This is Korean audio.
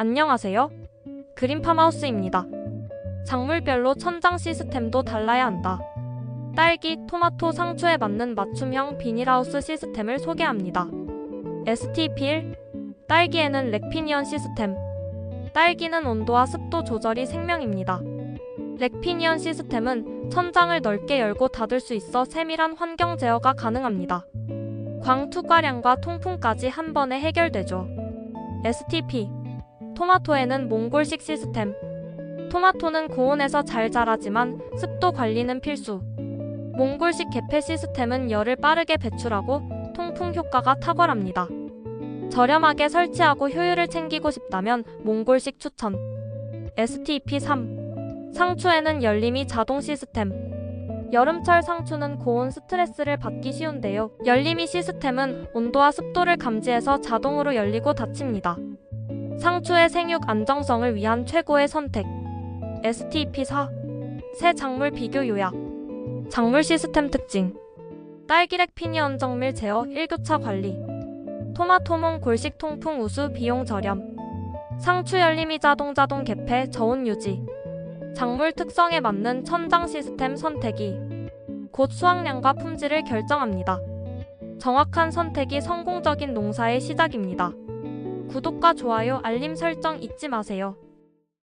안녕하세요. 그린팜하우스입니다. 작물별로 천장 시스템도 달라야 한다. 딸기, 토마토, 상추에 맞는 맞춤형 비닐하우스 시스템을 소개합니다. STP1 딸기에는 렉피니언 시스템 딸기는 온도와 습도 조절이 생명입니다. 렉피니언 시스템은 천장을 넓게 열고 닫을 수 있어 세밀한 환경 제어가 가능합니다. 광 투과량과 통풍까지 한 번에 해결되죠. STP 토마토에는 몽골식 시스템 토마토는 고온에서 잘 자라지만 습도 관리는 필수. 몽골식 개폐 시스템은 열을 빠르게 배출하고 통풍 효과가 탁월합니다. 저렴하게 설치하고 효율을 챙기고 싶다면 몽골식 추천. STP3 상추에는 열림이 자동 시스템. 여름철 상추는 고온 스트레스를 받기 쉬운데요. 열림이 시스템은 온도와 습도를 감지해서 자동으로 열리고 닫힙니다. 상추의 생육 안정성을 위한 최고의 선택. STP4 새 작물 비교 요약. 작물 시스템 특징. 딸기렉 피니언 정밀 제어 1교차 관리. 토마토몽 골식 통풍 우수 비용 저렴. 상추 열림이 자동 자동 개폐 저온 유지. 작물 특성에 맞는 천장 시스템 선택이 곧 수확량과 품질을 결정합니다. 정확한 선택이 성공적인 농사의 시작입니다. 구독과 좋아요, 알림 설정 잊지 마세요.